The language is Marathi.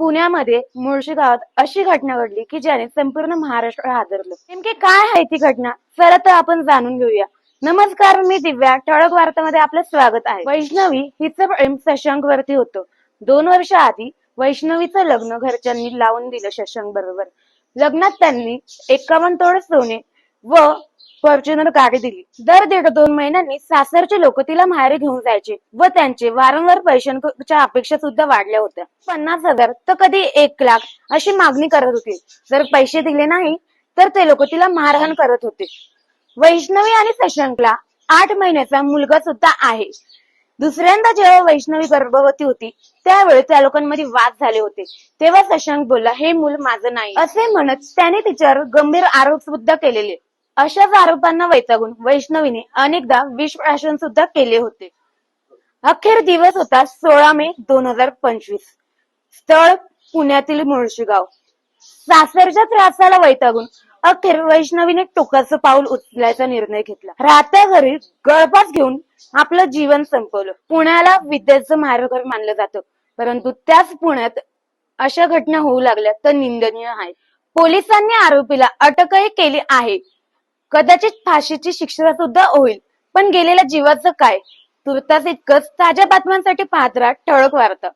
पुण्यामध्ये मुळशी गावात अशी घटना घडली की ज्याने संपूर्ण महाराष्ट्र हादरलं. नेमके काय आहे ती घटना? चला तर आपण जाणून घेऊया. नमस्कार मी दिव्या. ठळक वार्तामध्ये आपलं स्वागत आहे. वैष्णवी हिचं प्रेम शशांक वरती होतं. दोन वर्ष आधी वैष्णवीचं लग्न घरच्यांनी लावून दिलं शशांक बरोबर लग्नात त्यांनी एकावन्न तोड सोने व फॉर्च्युनर गाडी दिली. दर दीड दोन महिन्यांनी सासरचे लोक तिला माहेरी घेऊन जायचे व त्यांचे वारंवार पैशांच्या अपेक्षा सुद्धा वाढल्या होत्या. पन्नास हजार तर कधी एक लाख अशी मागणी करत होती. जर पैसे दिले नाही तर ते लोक तिला मारहाण करत होते. वैष्णवी आणि शशांकला आठ महिन्याचा मुलगा सुद्धा आहे. दुसऱ्यांदा जेव्हा वैष्णवी गर्भवती होती त्यावेळी त्या लोकांमध्ये वाद झाले होते. तेव्हा शशांक बोलला हे मूल माझं नाही. असे म्हणत त्याने तिच्यावर गंभीर आरोप सुद्धा केलेले. अशाच आरोपांना वैतागून वैष्णवीने अनेकदा विष सुद्धा केले होते. अखेर दिवस होता सोळा मे दोन हजार पंचवीस. स्थळ पुण्यातील मुळशीगाव. सासरच्या त्रासाला वैतागून अखेर वैष्णवीने टोकाचं पाऊल उचलायचा निर्णय घेतला. राहत्या घरी गळपास घेऊन आपलं जीवन संपवलं. पुण्याला विद्येचं माहेरघर मानलं जातं. परंतु त्याच पुण्यात अशा घटना होऊ लागल्या तर निंदनीय आहे. पोलिसांनी आरोपीला अटकही केली आहे. कदाचित फाशीची शिक्षा सुद्धा होईल. पण गेलेल्या जीवाचं काय? तुर्तास इतकंच ताज्या बातम्यांसाठी पाहत राहा ठळक वार्ता.